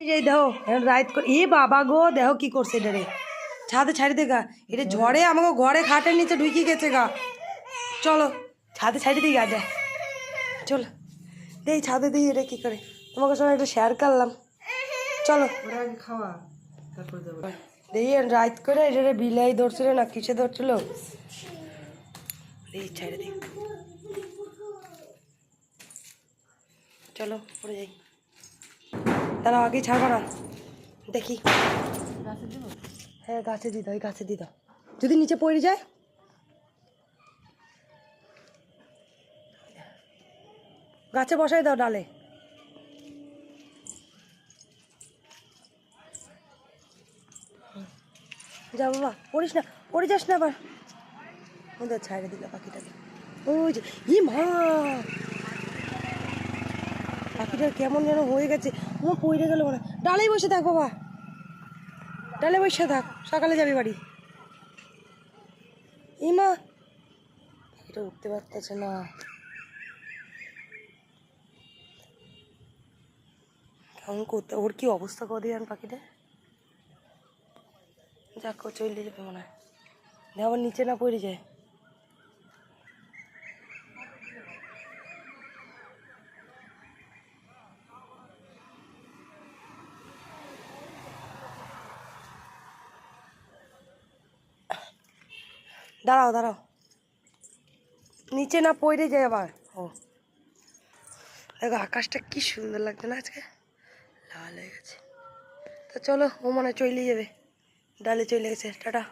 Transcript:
এই দেখো রাইত করে এ বাবা গো, দেখো কি করছে এটা রে। ছাদে ছাড়ি দে গা। এটা ঝড়ে আমাকে ঘরে খাটের নিচে ঢুকি গেছে গা। চলো, ছাদে ছাড়ি দিই গা, যা। চলো। দেই ছাদে দিই, এটা কি করে? তোমাকে সঙ্গে একটু শেয়ার করলাম। চলো। খাওয়া দেখি রাইত করে এটা বিলাই ধরছিল না, কিসে ধরছিল? দেখি ছাড়ে দিই চলো, পড়ে যাই। তারা আগে ছাড়বো না। দেখি। হ্যাঁ গাছে দিয়ে দাও, এই গাছে দিয়ে দাও। যদি নিচে পড়ে যায়। গাছে বসাই দাও ডালে। যা বাবা, পড়িস না, পড়ে যাস না আবার। ওদের ছাড়ে দিল পাখিটাকে। ওই যে, ই মা! পাখিটা কেমন যেন হয়ে গেছে। আমার পড়ে গেল মনে। ডালেই বসে থাক বাবা। ডালে বসে থাক। সকালে যাবি বাড়ি। ইমা পাখিটা উঠতে পারতেছে না। কেমন করতে ওর কি অবস্থা করে দিলেন পাখিটা? যাক চলে যাবে মনে হয়। আবার নিচে না পড়ে যায়। দাঁড়াও দাঁড়াও। নিচে না পড়ে যায় আবার? ও। দেখো, আকাশটা কি সুন্দর লাগছে না আজকে? লাল হয়ে গেছে। তা চলো, ও মনে চলে যাবে। ডালে চলে গেছে। টাটা।